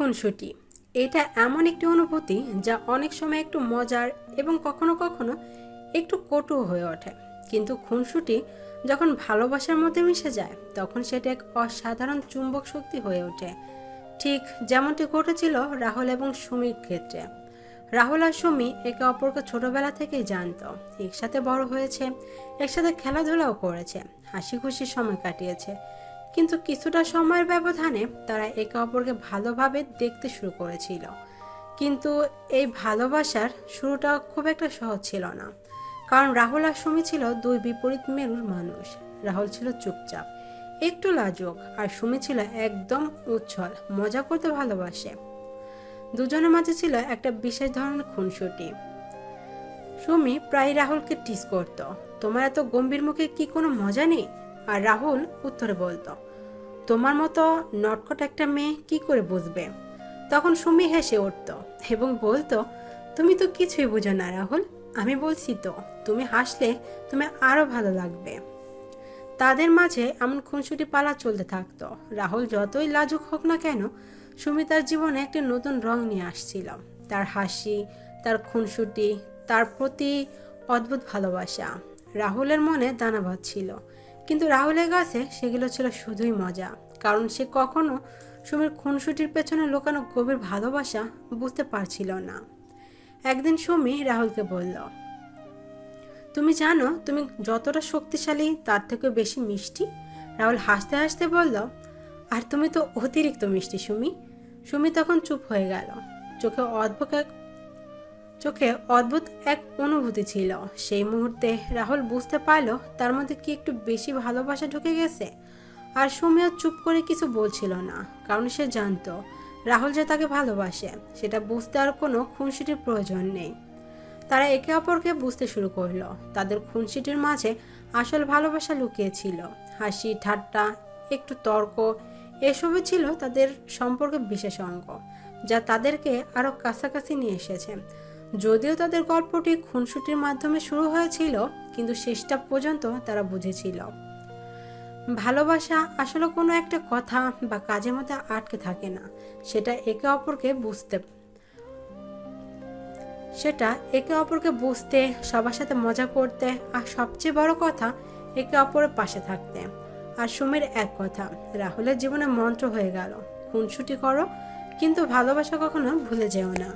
খুনসুটি এটা এমন একটি অনুভূতি যা অনেক সময় একটু মজার এবং কখনো কখনো একটু কটু হয়ে ওঠে। কিন্তু খুনসুটি যখন ভালোবাসার মধ্যে মিশে যায়, তখন সেটা এক অসাধারণ চুম্বক শক্তি হয়ে ওঠে। ঠিক যেমনটি ঘটেছিল রাহুল এবং সুমির ক্ষেত্রে। রাহুল আর সুমি একে অপরকে ছোটবেলা থেকেই জানতো। একসাথে বড় হয়েছে, একসাথে খেলাধুলাও করেছে হাসি খুশি সময় কাটিয়েছে। কিন্তু কিছুটা সময়ের ব্যবধানে তারা একে অপরকে ভালোভাবে দেখতে শুরু করেছিল। কিন্তু এই ভালোবাসার শুরুটা খুব একটা সহজ ছিল না। কারণ রাহুল আর সুমি ছিল দুই বিপরীত মেরুর মানুষ। রাহুল ছিল চুপচাপ, একটু লাজুক আর সুমি ছিল একদম উচ্ছল, মজা করতে ভালোবাসে। দুজনের মাঝে ছিল একটা বিশেষ ধরনের খুনসুটি। সুমি প্রায় রাহুলকে টিস করত, তোমার এত গম্ভীর মুখে কি কোনো মজা নেই? আর রাহুল উত্তরে বলতো, তোমার মতো নটকট একটা মেয়ে কি করে বুঝবে? তখন সুমি হেসে উঠত এবং বলতো, তুমি তো কিছুই বুঝো না রাহুল, আমি বলছি তো, তুমি হাসলে তুমি আরও ভালো লাগবে। তাদের মাঝে এমন খুনসুটি পালা চলতে থাকতো। রাহুল যতই লাজুক হোক না কেন, সুমি তার জীবনে একটি নতুন রং নিয়ে আসছিল। তার হাসি, তার খুনসুটি, তার প্রতি অদ্ভুত ভালোবাসা। রাহুলের মনে দানা ছিল। কিন্তু রাহুলের কাছে সেগুলো ছিল শুধুই মজা, কারণ সে কখনো সুমির খুনসুটির পেছনে লোকানো গভীর ভালোবাসা বুঝতে পারছিল না। একদিন সুমি রাহুলকে বলল, তুমি জানো, তুমি যতটা শক্তিশালী তার থেকে বেশি মিষ্টি? রাহুল হাসতে হাসতে বলল, আর তুমি তো অতিরিক্ত মিষ্টি, সুমি। সুমি তখন চুপ হয়ে গেল। চোখে অদ্ভুত এক চোখে অদ্ভুত এক অনুভূতি ছিল। সেই মুহূর্তে রাহুল বুঝতে পারল তার মধ্যে কি একটু বেশি ভালোবাসা ঢুকে গেছে। আর সুমিও চুপ করে কিছু বলছিল না, কারণ সে জানতো রাহুল যে তাকে ভালোবাসে, সেটা বুঝতে আর কোনো খুনসিটির প্রয়োজন নেই। তারা একে অপরকে বুঝতে শুরু করল। তাদের খুনসিটির মাঝে আসল ভালোবাসা লুকিয়েছিল। হাসি, ঠাট্টা, একটু তর্ক, এসবই ছিল তাদের সম্পর্কে বিশেষ অঙ্গ, যা তাদেরকে আরও কাছাকাছি নিয়ে এসেছে। যদিও তাদের গল্পটি খুনসুটির মাধ্যমে শুরু হয়েছিল, কিন্তু শেষটা পর্যন্ত তারা বুঝেছিল। ভালোবাসা আসলে কোনো একটা কথা বা কাজের মধ্যে আটকে থাকে না, সেটা একে অপরকে বুঝতে সেটা একে অপরকে বুঝতে, সবার সাথে মজা করতে আর সবচেয়ে বড় কথা, একে অপরের পাশে থাকতে। আর সুমির এক কথা, রাহুলের জীবনে মন্ত্র হয়ে গেল, খুনসুটি করো, কিন্তু ভালোবাসা কখনো ভুলে যেও না।